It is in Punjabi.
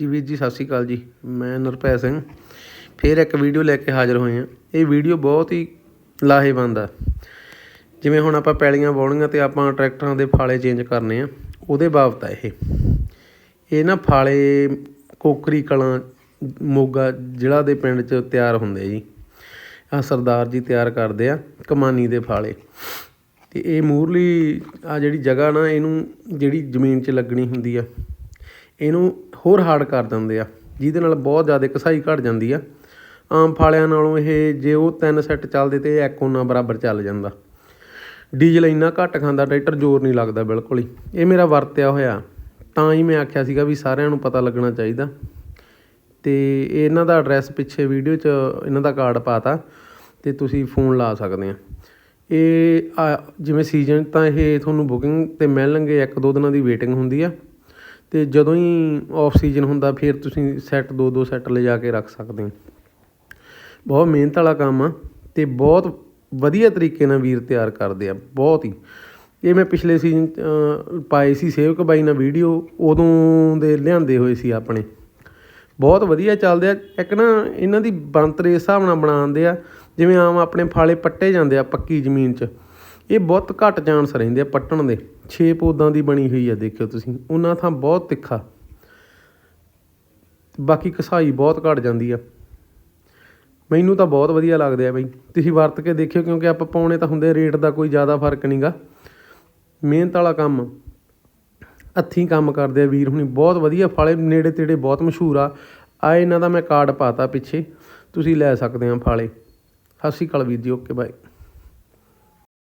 ਜੀ ਵੀਰ ਜੀ, ਸਤਿ ਸ਼੍ਰੀ ਅਕਾਲ ਜੀ। ਮੈਂ ਨਿਰਭੈ ਸਿੰਘ। ਫਿਰ ਇੱਕ ਵੀਡੀਓ ਲੈ ਕੇ ਹਾਜ਼ਰ ਹੋਏ ਹਾਂ। ਇਹ ਵੀਡੀਓ ਬਹੁਤ ਹੀ ਲਾਹੇਵੰਦ ਆ। ਜਿਵੇਂ ਹੁਣ ਆਪਾਂ ਪੈਲੀਆਂ ਵਾਉਣੀਆਂ ਤੇ ਆਪਾਂ ਟਰੈਕਟਰਾਂ ਦੇ ਫਾਲੇ ਚੇਂਜ ਕਰਨੇ ਆ, ਉਹਦੇ ਬਾਬਤ ਆ ਇਹ। ਇਹ ਨਾ ਫਾਲੇ ਕੋਕਰੀ ਕਲਾਂ, ਮੋਗਾ ਜ਼ਿਲ੍ਹਾ ਦੇ ਪਿੰਡ 'ਚ ਤਿਆਰ ਹੁੰਦੇ ਜੀ। ਆ ਸਰਦਾਰ ਜੀ ਤਿਆਰ ਕਰਦੇ ਆ ਕਮਾਨੀ ਦੇ ਫਾਲੇ। ਤੇ ਇਹ ਮੂਰਲੀ ਆ ਜਿਹੜੀ ਜਗ੍ਹਾ ਨਾ, ਇਹਨੂੰ ਜਿਹੜੀ ਜ਼ਮੀਨ 'ਚ ਲੱਗਣੀ ਹੁੰਦੀ ਆ ਇਹਨੂੰ ਹੋਰ ਹਾਰਡ ਕਰ ਦਿੰਦੇ ਆ ਜਿਹਦੇ ਨਾਲ ਬਹੁਤ ਜ਼ਿਆਦਾ ਕਸਾਈ ਘੱਟ ਜਾਂਦੀ ਆ। ਆਮ ਫਾਲਿਆਂ ਨਾਲੋਂ ਇਹ ਜੇ ਉਹ ਤਿੰਨ ਸੈੱਟ ਚੱਲਦੇ ਤੇ ਇਹ ਇੱਕ ਬਰਾਬਰ ਚੱਲ ਜਾਂਦਾ। ਡੀਜ਼ਲ ਇੰਨਾ ਘੱਟ ਖਾਂਦਾ ਟਰੈਕਟਰ ਜ਼ੋਰ ਨਹੀਂ ਲੱਗਦਾ ਬਿਲਕੁਲ ਹੀ। ਇਹ ਮੇਰਾ ਵਰਤਿਆ ਹੋਇਆ। ਤਾਂ ਹੀ ਮੈਂ ਆਖਿਆ ਸੀਗਾ ਵੀ ਸਾਰਿਆਂ ਨੂੰ ਪਤਾ ਲੱਗਣਾ ਚਾਹੀਦਾ। ਤੇ ਇਹਨਾਂ ਦਾ ਐਡਰੈਸ ਪਿੱਛੇ ਵੀਡੀਓ 'ਚ ਇਹਨਾਂ ਦਾ ਕਾਰਡ ਪਾਤਾ ਤੇ ਤੁਸੀਂ ਫੋਨ ਲਾ ਸਕਦੇ ਆ। ਇਹ ਆ, ਜਿਵੇਂ ਸੀਜ਼ਨ ਤਾਂ ਇਹ ਤੁਹਾਨੂੰ ਬੁਕਿੰਗ ਤੇ ਮਿਲਣਗੇ ਇੱਕ ਦੋ ਦਿਨਾਂ ਦੀ ਵੇਟਿੰਗ ਹੁੰਦੀ ਆ। ਅਤੇ ਜਦੋਂ ਹੀ ਔਫ ਸੀਜ਼ਨ ਹੁੰਦਾ, ਫਿਰ ਤੁਸੀਂ ਸੈੱਟ ਦੋ ਦੋ ਸੈੱਟ ਲਿਜਾ ਕੇ ਰੱਖ ਸਕਦੇ ਹੋ। ਬਹੁਤ ਮਿਹਨਤ ਵਾਲਾ ਕੰਮ ਆ ਅਤੇ ਬਹੁਤ ਵਧੀਆ ਤਰੀਕੇ ਨਾਲ ਵੀਰ ਤਿਆਰ ਕਰਦੇ ਆ, ਬਹੁਤ ਹੀ। ਇਹ ਮੈਂ ਪਿਛਲੇ ਸੀਜ਼ਨ ਪਾਏ ਸੀ ਸੇਵਕ ਬਾਈ ਨਾਲ ਵੀਡੀਓ ਉਦੋਂ ਦੇ ਲਿਆਂਦੇ ਹੋਏ ਸੀ ਆਪਣੇ। ਬਹੁਤ ਵਧੀਆ ਚੱਲਦੇ ਆ। ਇੱਕ ਨਾ, ਇਹਨਾਂ ਦੀ ਬਣਤਰ ਇਸ ਹਿਸਾਬ ਨਾਲ ਬਣਾਉਂਦੇ ਆ, ਜਿਵੇਂ ਆਮ ਆਪਣੇ ਫਾਲੇ ਪੱਟੇ ਜਾਂਦੇ ਆ ਪੱਕੀ ਜ਼ਮੀਨ 'ਚ। ਇਹ ਬਹੁਤ ਘੱਟ ਚਾਂਸ ਰਹਿੰਦੇ ਆ ਪੱਟਣ ਦੇ। ਛੇਪ ਪੌਦਾਂ ਦੀ ਬਣੀ ਹੋਈ ਆ, ਦੇਖਿਓ ਤੁਸੀਂ। ਉਹਨਾਂ ਥਾਂ ਬਹੁਤ ਤਿੱਖਾ। ਬਾਕੀ ਕਸਾਈ ਬਹੁਤ ਘਟ ਜਾਂਦੀ ਆ। ਮੈਨੂੰ ਤਾਂ ਬਹੁਤ ਵਧੀਆ ਲੱਗਦੇ ਆ ਬਈ। ਤੁਸੀਂ ਵਰਤ ਕੇ ਦੇਖਿਓ, ਕਿਉਂਕਿ ਆਪਾਂ ਪਾਉਣੇ ਤਾਂ ਹੁੰਦੇ ਰੇਟ ਦਾ ਕੋਈ ਜ਼ਿਆਦਾ ਫ਼ਰਕ ਨਹੀਂਗਾ। ਮਿਹਨਤ ਵਾਲਾ ਕੰਮ। ਹੱਥੀਂ ਕੰਮ ਕਰਦੇ ਆ ਵੀਰ ਹੁਣੀ। ਬਹੁਤ ਵਧੀਆ ਫਾਲੇ, ਨੇੜੇ ਤੇੜੇ ਬਹੁਤ ਮਸ਼ਹੂਰ ਆ। ਆ ਇਹਨਾਂ ਦਾ ਮੈਂ ਕਾਰਡ ਪਾਤਾ ਪਿੱਛੇ। ਤੁਸੀਂ ਲੈ ਸਕਦੇ ਆ ਫਾਲੇ। ਸਤਿ ਸ਼੍ਰੀ ਅਕਾਲ ਵੀਰ ਜੀ, ਓਕੇ, ਬਾਏ।